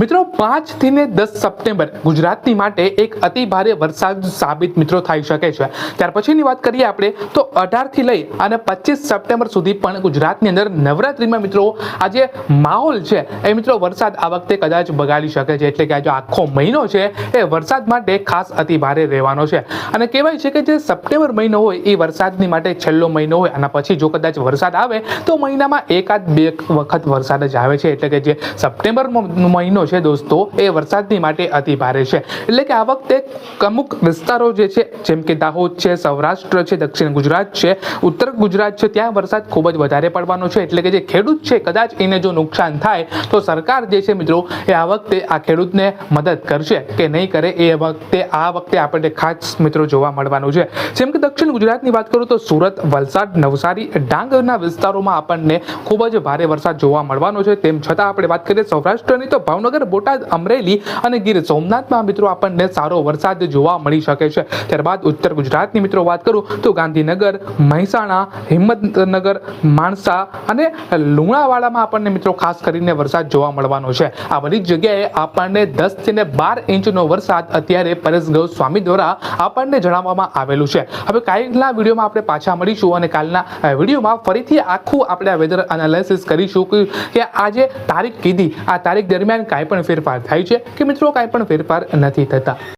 મિત્રો, પાંચથી ને દસ સપ્ટેમ્બર ગુજરાતની માટે એક અતિ ભારે વરસાદ સાબિત મિત્રો થઈ શકે છે. ત્યાર પછીની વાત કરીએ આપણે, તો અઢારથી લઈ અને પચીસ સપ્ટેમ્બર સુધી પણ ગુજરાતની અંદર નવરાત્રિમાં મિત્રો, આ જે માહોલ છે, એ મિત્રો વરસાદ આ વખતે કદાચ બગાડી શકે છે. એટલે કે આ જો આખો મહિનો છે, એ વરસાદ માટે ખાસ અતિ ભારે રહેવાનો છે. અને કહેવાય છે કે જે સપ્ટેમ્બર મહિનો હોય, એ વરસાદની માટે છેલ્લો મહિનો હોય. અને પછી જો કદાચ વરસાદ આવે, તો મહિનામાં એકાદ બે વખત વરસાદ જ આવે છે. એટલે કે જે સપ્ટેમ્બર મહિનો છે દોસ્તો, એ વરસાદની માટે અતિ ભારે છે. એટલે કે આ વખતે અમુક વિસ્તારો જે છે, જેમ કે દાહોદ છે, સૌરાષ્ટ્ર છે, દક્ષિણ ગુજરાત છે, ઉત્તર ગુજરાત છે, ત્યાં વરસાદ ખૂબ જ વધારે પડવાનો છે. એટલે કે જે ખેડૂત છે, કદાચ એને જો નુકસાન થાય, તો સરકાર જે છે મિત્રો, એ આ વખતે આ ખેડૂતને મદદ કરશે કે નહીં કરે એ વખતે, આ વખતે આપણને ખાસ મિત્રો જોવા મળવાનું છે. જેમ કે દક્ષિણ ગુજરાતની વાત કરું તો સુરત, વલસાડ, નવસારી, ડાંગરના વિસ્તારોમાં આપણને ખૂબ જ ભારે વરસાદ જોવા મળવાનો છે. તેમ છતાં આપણે વાત કરીએ સૌરાષ્ટ્રની, તો ભાવનગર બોટાદ, અમરેલી અને ગીર સોમનાથમાં મિત્રો આપણને સારો વરસાદ જોવા મળી શકે છે. ત્યારબાદ ઉત્તર ગુજરાતની મિત્રો વાત કરું તો ગાંધીનગર, મહેસાણા, હિંમતનગર, માણસા અને લુણાવાડામાં આપણને મિત્રો ખાસ કરીને વરસાદ જોવા મળવાનો છે. આ બધી જગ્યાએ આપણને દસથી ને બાર ઇંચનો વરસાદ અત્યારે પરેશ ગૌસ્વામી દ્વારા આપણને જણાવવામાં આવેલું છે. હવે કાલના વિડીયોમાં આપણે પાછા મળીશું અને કાલના વિડીયોમાં ફરીથી આખું આપણે વેધર એનાલિસિસ કરીશું કે આજે તારીખ કીધી. આ તારીખ દરમિયાન કાંઈ પણ ફેરફાર થાય છે કે મિત્રો કાંઈ પણ ફેરફાર નથી થતા.